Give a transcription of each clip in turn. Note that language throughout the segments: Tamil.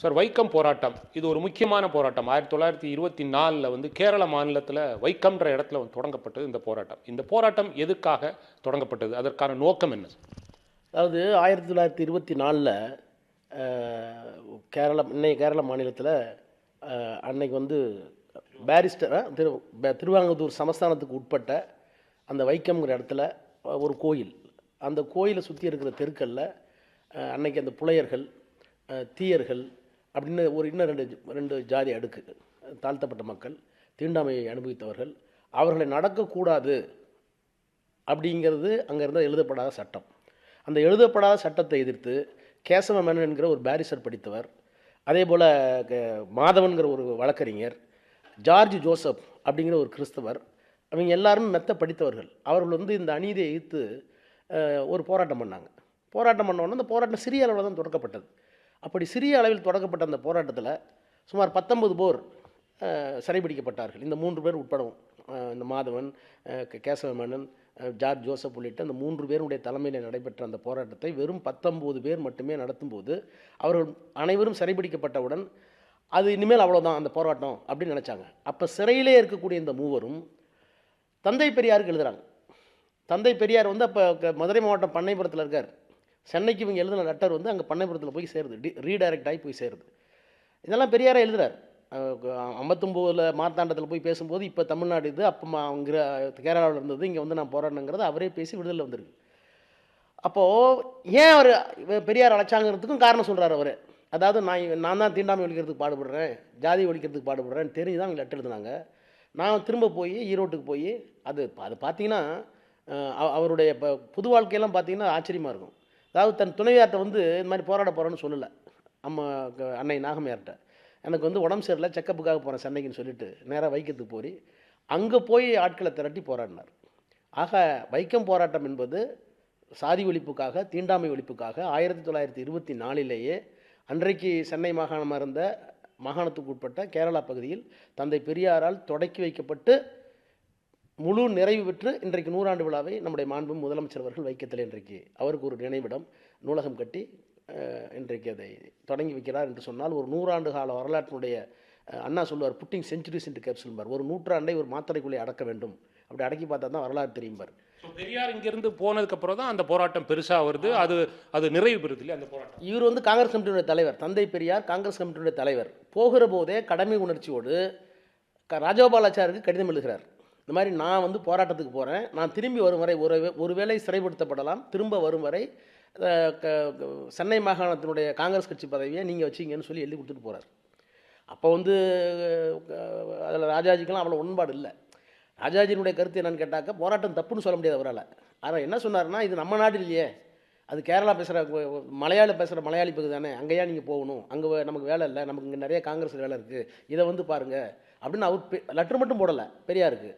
சார் வைக்கம் போராட்டம். இது ஒரு முக்கியமான போராட்டம். ஆயிரத்தி தொள்ளாயிரத்தி இருபத்தி நாலில் வந்து கேரள மாநிலத்தில் வைக்கம்ன்ற இடத்துல வந்து தொடங்கப்பட்டது இந்த போராட்டம். இந்த போராட்டம் எதுக்காக தொடங்கப்பட்டது? அதற்கான நோக்கம் என்ன சார்? அதாவது ஆயிரத்தி தொள்ளாயிரத்தி இருபத்தி நாலில் கேரளம் இன்னைய கேரள மாநிலத்தில் அன்னைக்கு வந்து பேரிஸ்டர் திரு திருவாங்கத்தூர் சமஸ்தானத்துக்கு உட்பட்ட அந்த வைக்கம்ங்கிற இடத்துல ஒரு கோயில். அந்த கோயிலை சுற்றி இருக்கிற தெருக்களில் அன்னைக்கு அந்த புலையர்கள் தீயர்கள் அப்படின்னு ஒரு இன்னும் ரெண்டு ரெண்டு ஜாதி அடுக்கு தாழ்த்தப்பட்ட மக்கள் தீண்டாமையை அனுபவித்தவர்கள் அவர்களை நடக்கக்கூடாது அப்படிங்கிறது அங்கேருந்து எழுதப்படாத சட்டம். அந்த எழுதப்படாத சட்டத்தை எதிர்த்து கேசவ மேனன் என்கிற ஒரு பாரிஸ்டர் படித்தவர் அதே போல் மாதவன்கிற ஒரு வழக்கறிஞர் ஜார்ஜ் ஜோசப் அப்படிங்கிற ஒரு கிறிஸ்தவர் அவங்க எல்லாரும் மெத்த படித்தவர்கள். அவர்கள் வந்து இந்த அநீதியை எதிர்த்து ஒரு போராட்டம் பண்ணாங்க. போராட்டம் பண்ண உடனே அந்த போராட்டம் சிறிய அளவில் தான் தொடக்கப்பட்டது. அப்படி சிறிய அளவில் தொடக்கப்பட்ட அந்த போராட்டத்தில் சுமார் பத்தொன்பது போர் சிறைபிடிக்கப்பட்டார்கள் இந்த மூன்று பேர் உட்படவும் இந்த மாதவன் அஹ், கேசவ மேனன் ஜார்ஜ் ஜோசப் உள்ளிட்ட அந்த மூன்று பேருடைய தலைமையில் நடைபெற்ற அந்த போராட்டத்தை வெறும் பத்தொம்போது பேர் மட்டுமே நடத்தும்போது அவர்கள் அனைவரும் சிறைபிடிக்கப்பட்டவுடன் அது இனிமேல் அவ்வளோதான் அந்த போராட்டம் அப்படின்னு நினச்சாங்க. அப்போ சிறையிலே இருக்கக்கூடிய இந்த மூவரும் தந்தை பெரியாருக்கு எழுதுகிறாங்க தந்தை பெரியார் வந்து அப்போ மதுரை மாவட்டம் பண்ணைபுரத்தில் இருக்கார். சென்னைக்கு இவங்க எழுதின லெட்டர் வந்து அங்கே பண்ணைபுரத்தில் போய் சேருது. டி ரீடைரக்ட் ஆகி போய் சேருது. இதெல்லாம் பெரியாரே எழுதுறார். ஐம்பத்தொம்போதில் மார்த்தாண்டத்தில் போய் பேசும்போது இப்போ தமிழ்நாடு இது அப்போ அவங்க கேரளாவில் இருந்தது இங்கே வந்து நான் போராடணுங்கிறத அவரே பேசி விடுதலை வந்திருக்கு. அப்போது ஏன் அவர் பெரியார் அழைச்சாங்கிறதுக்கும் காரணம் சொல்கிறார் அவர். அதாவது நான் நான் தான் தீண்டாமை ஒழிக்கிறதுக்கு பாடுபடுறேன் ஜாதி ஒழிக்கிறதுக்கு பாடுபடுறேன்னு தெரிஞ்சு தான் அவங்க லெட்டர் எழுதினாங்க. நான் திரும்ப போய் ஈரோட்டுக்கு போய் அது அது பார்த்தீங்கன்னா அவ- அவருடைய இப்போ புது வாழ்க்கையெல்லாம் பார்த்தீங்கன்னா ஆச்சரியமாக இருக்கும். அதாவது தன் துணைவியார்கிட்ட வந்து இந்த மாதிரி போராட போகிறோன்னு சொல்லலை. அம்மா அன்னை நாகமையார்கிட்ட எனக்கு வந்து உடம்பு சரியில்லை செக்கப்புக்காக போகிறேன் சென்னைக்குன்னு சொல்லிட்டு நேராக வைக்கத்துக்கு போய் அங்கே போய் ஆட்களை திரட்டி போராடினார். ஆக வைக்கம் போராட்டம் என்பது சாதி ஒழிப்புக்காக தீண்டாமை ஒழிப்புக்காக ஆயிரத்தி தொள்ளாயிரத்தி இருபத்தி நாலிலேயே அன்றைக்கு சென்னை மாகாணமாக இருந்த மாகாணத்துக்கு உட்பட்ட கேரளா பகுதியில் தந்தை பெரியாரால் தொடக்கி வைக்கப்பட்டு முழு நிறைவு பெற்று இன்றைக்கு நூறாண்டு விழாவை நம்முடைய மாண்பு முதலமைச்சர் அவர்கள் வைக்கத்தில் இன்றைக்கு அவருக்கு ஒரு நினைவிடம் நூலகம் கட்டி இன்றைக்கு அதை தொடங்கி வைக்கிறார் என்று சொன்னால் ஒரு நூறாண்டு கால வரலாற்றினுடைய அண்ணா சொல்லுவார் புட்டிங் செஞ்சுரிஸ் இன்ட்டு கேப்சல்பார் ஒரு நூற்றாண்டை ஒரு மாத்திரைக்குள்ளே அடக்க வேண்டும். அப்படி அடக்கி பார்த்தா தான் வரலாறு தெரியும்பார் பெரியார் இங்கிருந்து போனதுக்கு அப்புறம் தான் அந்த போராட்டம் பெருசாக வருது. அது அது நிறைவு பெறுது இல்லையா அந்த போராட்டம்? இவர் வந்து காங்கிரஸ் கமிட்டியுடைய தலைவர் தந்தை பெரியார் காங்கிரஸ் கமிட்டியுடைய தலைவர். போகிற போதே கடமை உணர்ச்சியோடு க- ராஜகோபாலாச்சாருக்கு கடிதம் எழுதுகிறார். இந்த மாதிரி நான் வந்து போராட்டத்துக்கு போகிறேன் நான் திரும்பி வரும் வரை ஒரு ஒருவேளை சிறைப்படுத்தப்படலாம். திரும்ப வரும் வரை க- சென்னை மாகாணத்தினுடைய காங்கிரஸ் கட்சி பதவியை நீங்கள் வச்சிங்கன்னு சொல்லி எழுதி கொடுத்துட்டு போகிறார் அப்போ வந்து அதில் ராஜாஜிக்கெல்லாம் அவ்வளோ உண்பாடு இல்லை. ராஜாஜியினுடைய கருத்து என்னன்னு கேட்டாக்க போராட்டம் தப்புன்னு சொல்ல முடியாது அவரால். ஆனால் என்ன சொன்னார்னா இது நம்ம நாடு இல்லையே அது கேரளா பேசுகிற மலையாளி பேசுகிற மலையாளி பகுதி தானே அங்கேயா நீங்கள் போகணும். அங்கே நமக்கு வேலை இல்லை நமக்கு இங்கே நிறைய காங்கிரஸ் வேலை இருக்குது இதை வந்து பாருங்கள் அப்படின்னு அவர் லெட்டர் மட்டும் போடலை பெரியாருக்கு.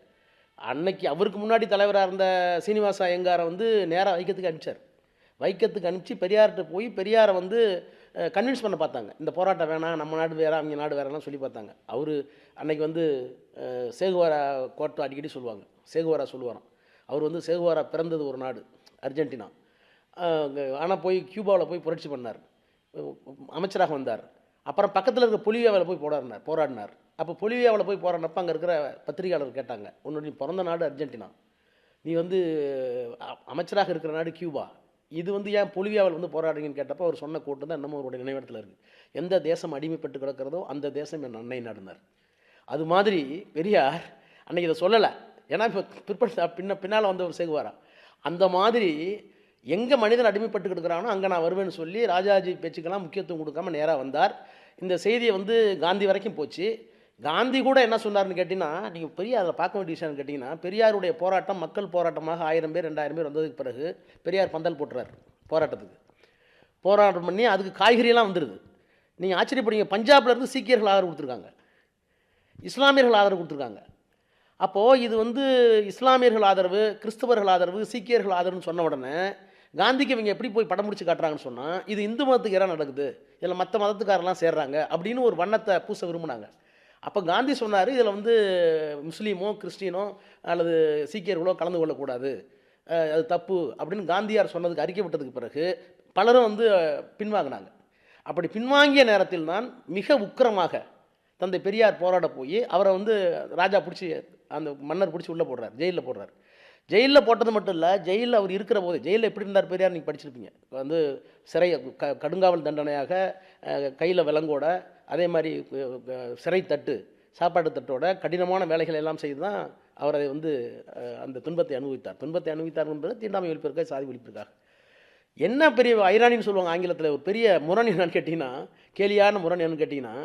அன்னைக்கு அவருக்கு முன்னாடி தலைவராக இருந்த சீனிவாச ஐயங்காரை வந்து நேராக வைக்கத்துக்கு அனுப்பிச்சார். வைக்கத்துக்கு அனுப்பிச்சு பெரியார்கிட்ட போய் பெரியாரை வந்து கன்வின்ஸ் பண்ண பார்த்தாங்க. இந்த போராட்டம் வேணாம் நம்ம நாடு வேற அவங்க நாடு வேறலாம் சொல்லி பார்த்தாங்க. அவர் அன்னைக்கு வந்து சேகுவாரா கோட்டை அடிக்கடி சொல்லுவாங்க. சேகுவாரா சொல்லுவாராம். அவர் வந்து சேகுவாரா பிறந்தது ஒரு நாடு அர்ஜென்டினா. ஆனால் போய் கியூபாவில் போய் புரட்சி பண்ணார். அமைச்சராக வந்தார். அப்புறம் பக்கத்தில் இருக்க புலியாவில் போய் போராடினார் போராடினார். அப்போ பொலிவியாவில் போய் போகிறனப்ப அங்கே இருக்கிற பத்திரிகையாளர் கேட்டாங்க. உன்னுடைய பிறந்த நாடு அர்ஜென்டினா. நீ வந்து அமைச்சராக இருக்கிற நாடு கியூபா. இது வந்து ஏன் பொலிவியாவில் வந்து போராடுறீங்கன்னு கேட்டப்போ அவர் சொன்ன கூட்டம் தான் இன்னமும் அவருடைய நினைவிடத்தில் இருக்குது எந்த தேசம் அடிமைப்பட்டு கிடக்கிறதோ அந்த தேசம் என் அன்னை நாடுனார். அது மாதிரி பெரியார் அன்னைக்கு இதை சொல்லலை. ஏன்னா இப்போ பிற்படுத்த பின்ன பின்னால் வந்தவர் சேகுவாரா? அந்த மாதிரி எங்கே மனிதன் அடிமைப்பட்டு கிடக்கிறானோ அங்கே நான் வருவேன்னு சொல்லி ராஜாஜி பேச்சுக்கெல்லாம் முக்கியத்துவம் கொடுக்காம நேராக வந்தார். இந்த செய்தியை வந்து காந்தி வரைக்கும் போச்சு. காந்தி கூட என்ன சொன்னார்னு கேட்டிங்கன்னா நீங்கள் பெரிய அதில் பார்க்க வேண்டிய விஷயம்னு கேட்டிங்கன்னா பெரியாருடைய போராட்டம் மக்கள் போராட்டமாக ஆயிரம் பேர் ரெண்டாயிரம் பேர் வந்ததுக்கு பிறகு பெரியார் பந்தல் போட்டுறாரு போராட்டத்துக்கு. போராட்டம் பண்ணி அதுக்கு காய்கறியெல்லாம் வந்துடுது நீங்கள் ஆச்சரியப்படுங்க பஞ்சாப்லேருந்து சீக்கியர்கள் ஆதரவு கொடுத்துருக்காங்க. இஸ்லாமியர்கள் ஆதரவு கொடுத்துருக்காங்க. அப்போது இது வந்து இஸ்லாமியர்கள் ஆதரவு கிறிஸ்தவர்கள் ஆதரவு சீக்கியர்கள் ஆதரவுன்னு சொன்ன உடனே காந்திக்கு இவங்க எப்படி போய் படம் முடிச்சு காட்டுறாங்கன்னு சொன்னால் இது இந்து மதத்துக்கு எதாவது நடக்குது. இதில் மற்ற மதத்துக்காரெல்லாம் சேர்றாங்க அப்படின்னு ஒரு வண்ணத்தை பூச விரும்பினாங்க. அப்போ காந்தி சொன்னார் இதில் வந்து முஸ்லீமோ கிறிஸ்டினோ அல்லது சீக்கியர்களோ கலந்து கொள்ளக்கூடாது. அது தப்பு. அப்படின்னு காந்தியார் சொன்னதுக்கு அறிக்கை விட்டதுக்கு பிறகு பலரும் வந்து பின்வாங்கினாங்க. அப்படி பின்வாங்கிய நேரத்தில் தான் மிக உக்கிரமாக தந்தை பெரியார் போராட போய் அவரை வந்து ராஜா பிடிச்சி அந்த மன்னர் பிடிச்சி உள்ளே போடுறார் ஜெயிலில் போடுறார். ஜெயிலில் போட்டது மட்டும் இல்லை ஜெயிலில் அவர் இருக்கிற போது ஜெயிலில் எப்படி இருந்தார் பெரியார் நீங்கள் படிச்சிருப்பீங்க. வந்து சிறை க கடுங்காவல் தண்டனையாக கையில் விலங்கோட அதே மாதிரி சிறை தட்டு சாப்பாட்டு தட்டோட கடினமான வேலைகள் எல்லாம் செய்து தான் அவர் அதை வந்து அந்த துன்பத்தை அனுபவித்தார். துன்பத்தை அனுபவித்தார் என்பது தீண்டாமை ஒழிப்பிற்காக சாதி ஒழிப்பிற்காக. என்ன பெரிய ஐரானின்னு சொல்லுவாங்க ஆங்கிலத்தில் ஒரு பெரிய முரண் என்னன்னு கேட்டிங்கன்னா கேலியான முரண் என்னன்னு கேட்டிங்கன்னா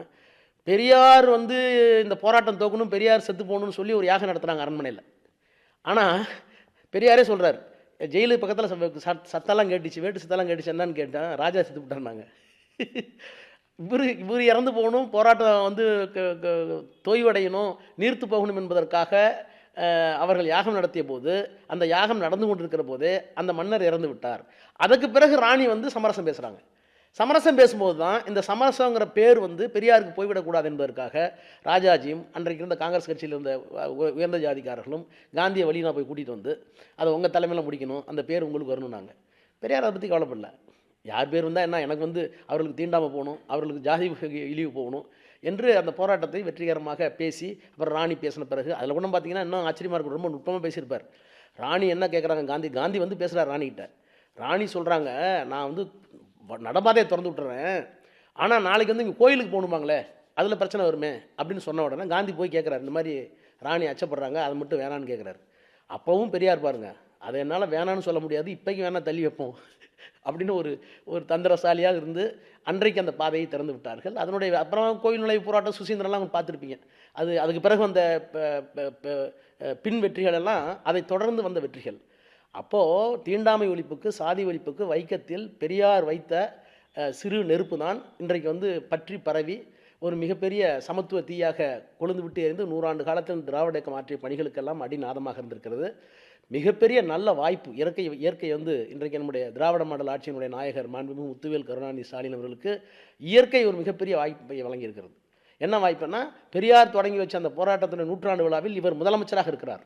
பெரியார் வந்து இந்த போராட்டம் தோக்கணும் பெரியார் செத்து போகணும்னு சொல்லி ஒரு யாகம் நடத்துகிறாங்க அரண்மனையில். ஆனால் பெரியாரே சொல்கிறார் ஜெயிலு பக்கத்தில் சத்தெல்லாம் கேட்டுச்சு வேட்டு சத்தெல்லாம் கேட்டுச்சு என்னன்னு கேட்டேன் ராஜா செத்து விட்டாருனாங்க இவர் இவர் இறந்து போகணும் போராட்டம் வந்து க- க- தொய்வடையணும் நீர்த்து போகணும் என்பதற்காக அவர்கள் யாகம் நடத்திய போது அந்த யாகம் நடந்து கொண்டிருக்கிற போது அந்த மன்னர் இறந்து விட்டார். அதுக்கு பிறகு ராணி வந்து சமரசம் பேசுகிறாங்க சமரசம் பேசும்போது தான் இந்த சமரசங்கிற பேர் வந்து பெரியாருக்கு போய்விடக்கூடாது என்பதற்காக ராஜாஜியும் அன்றைக்கு இருந்த காங்கிரஸ் கட்சியில் இருந்த உ- உயர்ந்த ஜாதிக்காரர்களும் காந்தியை வழி நான் போய் கூட்டிகிட்டு வந்து அதை உங்கள் தலைமையில் முடிக்கணும் அந்த பேர் உங்களுக்கு வரணும்னாங்க. பெரியார் அதை பற்றி கவலைப்படல. யார் பேர் வந்தால் என்ன? எனக்கு வந்து அவர்களுக்கு தீண்டாமல் போகணும் அவர்களுக்கு ஜாதி இழிவு போகணும் என்று அந்த போராட்டத்தை வெற்றிகரமாக பேசி அப்புறம் ராணி பேசின பிறகு அதில் கூட பார்த்தீங்கன்னா இன்னும் ஆச்சரியமாக இருக்கும் ரொம்ப நுட்பமாக பேசியிருப்பார். ராணி என்ன கேட்குறாங்க காந்தி காந்தி வந்து பேசுகிறார் ராணிகிட்ட. ராணி சொல்கிறாங்க நான் வந்து நடமாதையை திறந்து விட்டுறேன். ஆனால் நாளைக்கு வந்து இங்கே கோயிலுக்கு போகணுமாங்களே? அதில் பிரச்சனை வருமே? அப்படின்னு சொன்ன உடனே காந்தி போய் கேட்குறாரு இந்த மாதிரி ராணி அச்சப்படுறாங்க அது மட்டும் வேணான்னு கேட்குறாரு அப்போவும் பெரியார் பாருங்க அதை என்னால் வேணான்னு சொல்ல முடியாது இப்போக்கு வேணால் தள்ளி வைப்போம். அப்படின்னு ஒரு ஒரு தந்திரசாலியாக இருந்து அன்றைக்கு அந்த பாதையை திறந்து விட்டார்கள். அதனுடைய அப்புறம் கோயில் நுழைவு போராட்டம் சுசீந்திரன்லாம் பார்த்துருப்பீங்க. அது அதுக்கு பிறகு வந்த ப- ப- பின் வெற்றிகள் எல்லாம் அதை தொடர்ந்து வந்த வெற்றிகள். அப்போது தீண்டாமை ஒழிப்புக்கு சாதி ஒழிப்புக்கு வைக்கத்தில் பெரியார் வைத்த சிறு நெருப்பு தான் இன்றைக்கு வந்து பற்றி பரவி ஒரு மிகப்பெரிய சமத்துவ தீயாக கொழுந்து விட்டு எரிந்து நூறாண்டு காலத்தில் திராவிட இயக்கம் ஆற்றிய பணிகளுக்கெல்லாம் அடிநாதமாக இருந்திருக்கிறது. மிகப்பெரிய நல்ல வாய்ப்பு இயற்கை இயற்கை வந்து இன்றைக்கு நம்முடைய திராவிட மாடல் ஆட்சியினுடைய நாயகர் மாண்புமிகு முத்துவேல் கருணாநிதி ஸ்டாலின் அவர்களுக்கு இயற்கை ஒரு மிகப்பெரிய வாய்ப்பை வழங்கியிருக்கிறது. என்ன வாய்ப்புன்னா பெரியார் தொடங்கி வச்ச அந்த போராட்டத்தினுடைய நூற்றாண்டு விழாவில் இவர் முதலமைச்சராக இருக்கிறார்.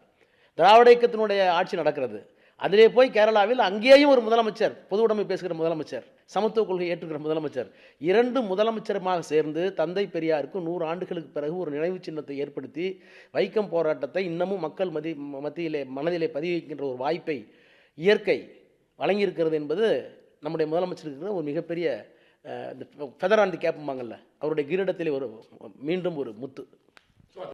திராவிட இயக்கத்தினுடைய ஆட்சி நடக்கிறது. அதிலே போய் கேரளாவில் அங்கேயும் ஒரு முதலமைச்சர் பொது உடைமை பேசுகிற முதலமைச்சர் சமத்துவ கொள்கை ஏற்றுக்கிற முதலமைச்சர். இரண்டு முதலமைச்சருமாக சேர்ந்து தந்தை பெரியாருக்கு நூறு ஆண்டுகளுக்கு பிறகு ஒரு நினைவு சின்னத்தை ஏற்படுத்தி வைக்கம் போராட்டத்தை இன்னமும் மக்கள் மதி மத்தியிலே மனதிலே பதிவிக்கின்ற வைக்கின்ற ஒரு வாய்ப்பை இயற்கை வழங்கியிருக்கிறது என்பது நம்முடைய முதலமைச்சருக்கு ஒரு மிகப்பெரிய இந்த ஃபெதர் ஆன் தி கேப்பும்பாங்கல்ல அவருடைய கிரீடத்திலே ஒரு மீண்டும் ஒரு முத்து.